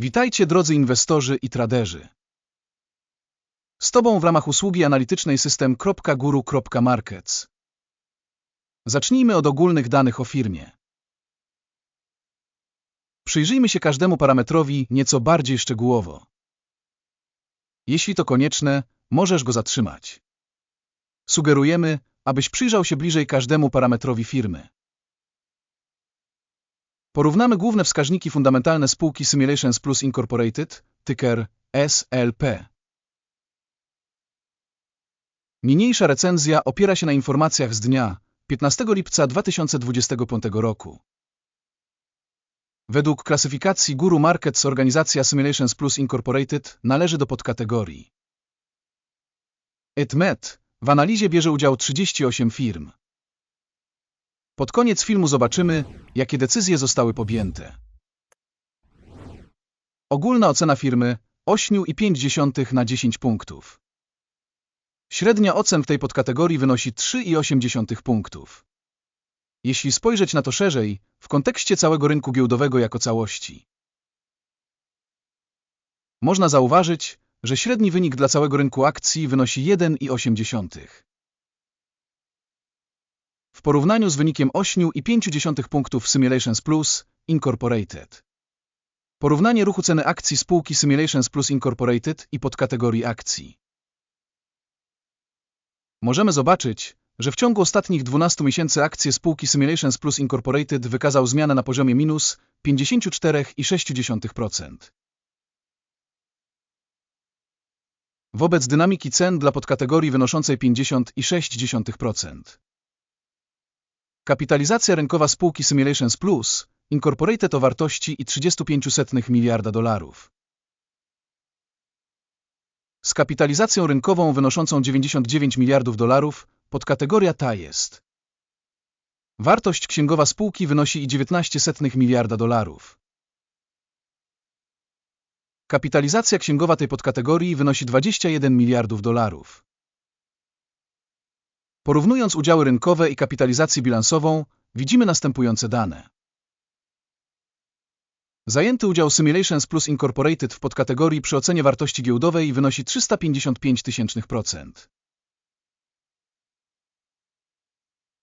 Witajcie drodzy inwestorzy i traderzy. Z Tobą w ramach usługi analitycznej system.guru.markets. Zacznijmy od ogólnych danych o firmie. Przyjrzyjmy się każdemu parametrowi nieco bardziej szczegółowo. Jeśli to konieczne, możesz go zatrzymać. Sugerujemy, abyś przyjrzał się bliżej każdemu parametrowi firmy. Porównamy główne wskaźniki fundamentalne spółki Simulations Plus Incorporated, ticker SLP. Niniejsza recenzja opiera się na informacjach z dnia 15 lipca 2025 roku. Według klasyfikacji Guru Markets organizacja Simulations Plus Incorporated należy do podkategorii ETMET. W analizie bierze udział 38 firm. Pod koniec filmu zobaczymy, jakie decyzje zostały podjęte. Ogólna ocena firmy 8,5 na 10 punktów. Średnia ocen w tej podkategorii wynosi 3,8 punktów. Jeśli spojrzeć na to szerzej, w kontekście całego rynku giełdowego jako całości, można zauważyć, że średni wynik dla całego rynku akcji wynosi 1,8. W porównaniu z wynikiem 8,5 punktów Simulations Plus Incorporated. Porównanie ruchu ceny akcji spółki Simulations Plus Incorporated i podkategorii akcji. Możemy zobaczyć, że w ciągu ostatnich 12 miesięcy akcje spółki Simulations Plus Incorporated wykazał zmianę na poziomie minus 54,6%. Wobec dynamiki cen dla podkategorii wynoszącej 50,6%. Kapitalizacja rynkowa spółki Simulations Plus Incorporated o wartości i 35 miliarda dolarów. Z kapitalizacją rynkową wynoszącą 99 miliardów dolarów podkategoria ta jest. Wartość księgowa spółki wynosi i 19 miliarda dolarów. Kapitalizacja księgowa tej podkategorii wynosi 21 miliardów dolarów. Porównując udziały rynkowe i kapitalizację bilansową, widzimy następujące dane. Zajęty udział Simulations Plus Incorporated w podkategorii przy ocenie wartości giełdowej wynosi 355%.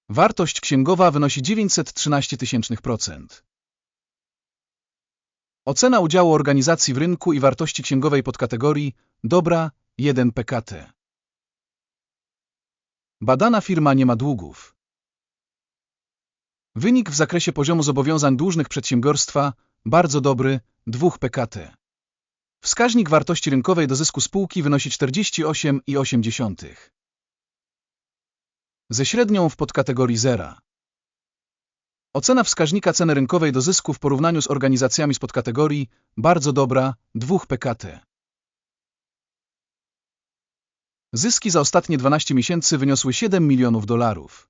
Wartość księgowa wynosi 913%. Ocena udziału organizacji w rynku i wartości księgowej podkategorii dobra 1 PKT. Badana firma nie ma długów. Wynik w zakresie poziomu zobowiązań dłużnych przedsiębiorstwa bardzo dobry 2 PKT. Wskaźnik wartości rynkowej do zysku spółki wynosi 48,8. Ze średnią w podkategorii zera. Ocena wskaźnika ceny rynkowej do zysku w porównaniu z organizacjami z podkategorii bardzo dobra 2 PKT. Zyski za ostatnie 12 miesięcy wyniosły 7 milionów dolarów.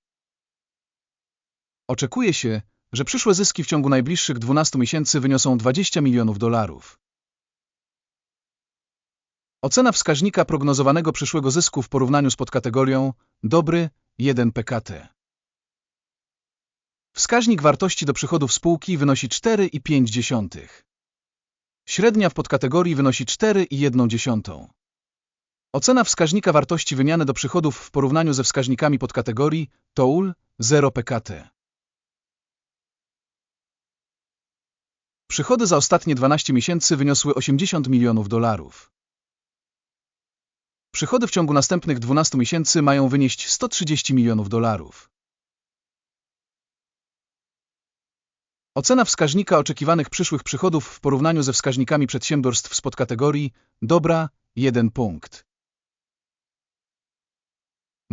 Oczekuje się, że przyszłe zyski w ciągu najbliższych 12 miesięcy wyniosą 20 milionów dolarów. Ocena wskaźnika prognozowanego przyszłego zysku w porównaniu z podkategorią dobry 1 PKT. Wskaźnik wartości do przychodów spółki wynosi 4,5. Średnia w podkategorii wynosi 4,1. Ocena wskaźnika wartości wymiany do przychodów w porównaniu ze wskaźnikami podkategorii TOUL 0 PKT. Przychody za ostatnie 12 miesięcy wyniosły 80 milionów dolarów. Przychody w ciągu następnych 12 miesięcy mają wynieść 130 milionów dolarów. Ocena wskaźnika oczekiwanych przyszłych przychodów w porównaniu ze wskaźnikami przedsiębiorstw z podkategorii dobra 1 punkt.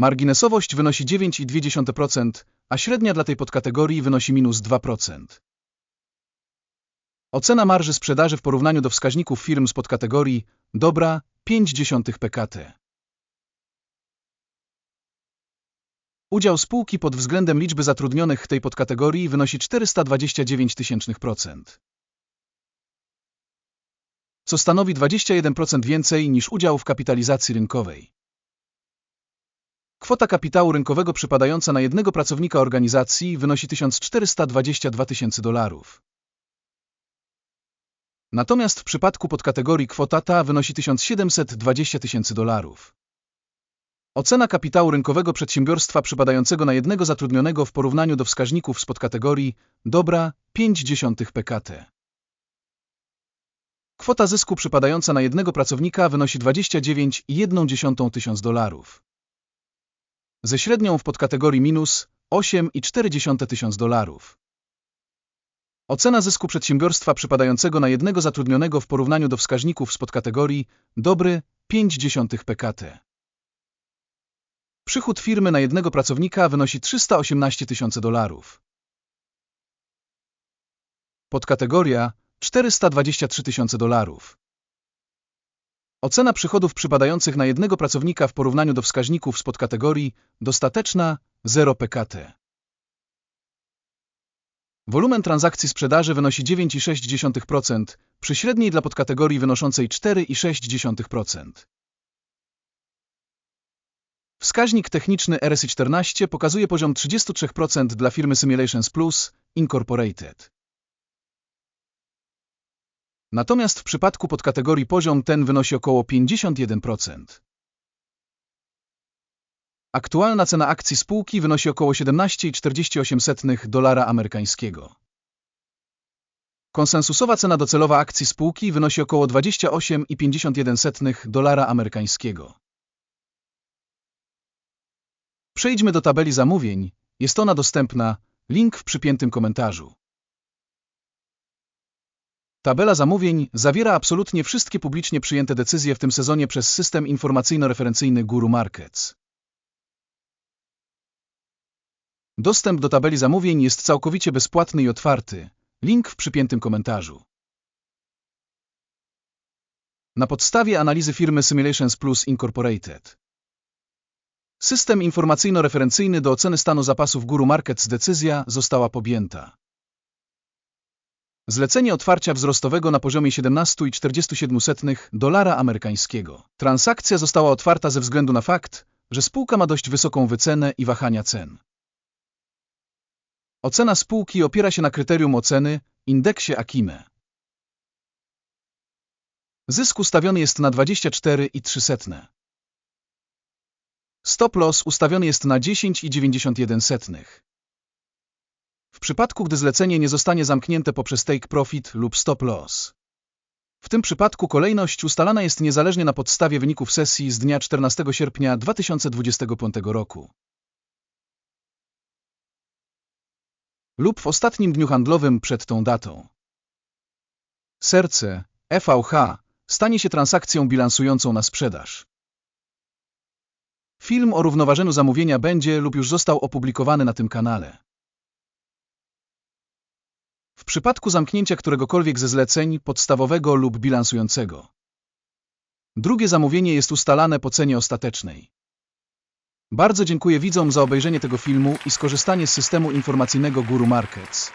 Marginesowość wynosi 9,2%, a średnia dla tej podkategorii wynosi minus 2%. Ocena marży sprzedaży w porównaniu do wskaźników firm z podkategorii dobra 0,5 PKT. Udział spółki pod względem liczby zatrudnionych w tej podkategorii wynosi 429 000%, co stanowi 21% więcej niż udział w kapitalizacji rynkowej. Kwota kapitału rynkowego przypadająca na jednego pracownika organizacji wynosi 1422 tysięcy dolarów. Natomiast w przypadku podkategorii kwota ta wynosi 1720 tysięcy dolarów. Ocena kapitału rynkowego przedsiębiorstwa przypadającego na jednego zatrudnionego w porównaniu do wskaźników z podkategorii dobra 0,5 PKT. Kwota zysku przypadająca na jednego pracownika wynosi 29,1 tysiąc dolarów. Ze średnią w podkategorii minus 8,4 tysiąc dolarów. Ocena zysku przedsiębiorstwa przypadającego na jednego zatrudnionego w porównaniu do wskaźników z podkategorii dobry 0,5 PKT. Przychód firmy na jednego pracownika wynosi 318 tysięcy dolarów. Podkategoria 423 tysiące dolarów. Ocena przychodów przypadających na jednego pracownika w porównaniu do wskaźników z podkategorii dostateczna 0 PKT. Wolumen transakcji sprzedaży wynosi 9,6% przy średniej dla podkategorii wynoszącej 4,6%. Wskaźnik techniczny RSI 14 pokazuje poziom 33% dla firmy Simulations Plus Incorporated. Natomiast w przypadku podkategorii poziom ten wynosi około 51%. Aktualna cena akcji spółki wynosi około 17,48 dolara amerykańskiego. Konsensusowa cena docelowa akcji spółki wynosi około 28,51 dolara amerykańskiego. Przejdźmy do tabeli zamówień. Jest ona dostępna. Link w przypiętym komentarzu. Tabela zamówień zawiera absolutnie wszystkie publicznie przyjęte decyzje w tym sezonie przez system informacyjno-referencyjny Guru Markets. Dostęp do tabeli zamówień jest całkowicie bezpłatny i otwarty. Link w przypiętym komentarzu. Na podstawie analizy firmy Simulations Plus Incorporated. System informacyjno-referencyjny do oceny stanu zapasów Guru Markets decyzja została podjęta. Zlecenie otwarcia wzrostowego na poziomie 17,47 dolara amerykańskiego. Transakcja została otwarta ze względu na fakt, że spółka ma dość wysoką wycenę i wahania cen. Ocena spółki opiera się na kryterium oceny, indeksie Akime. Zysk ustawiony jest na 24,3. Stop loss ustawiony jest na 10,91. Przypadku, gdy zlecenie nie zostanie zamknięte poprzez take profit lub stop loss. W tym przypadku kolejność ustalana jest niezależnie na podstawie wyników sesji z dnia 14 sierpnia 2025 roku. lub w ostatnim dniu handlowym przed tą datą. Serce EVH stanie się transakcją bilansującą na sprzedaż. Film o równoważeniu zamówienia będzie lub już został opublikowany na tym kanale. W przypadku zamknięcia któregokolwiek ze zleceń podstawowego lub bilansującego. Drugie zamówienie jest ustalane po cenie ostatecznej. Bardzo dziękuję widzom za obejrzenie tego filmu i skorzystanie z systemu informacyjnego Guru Markets.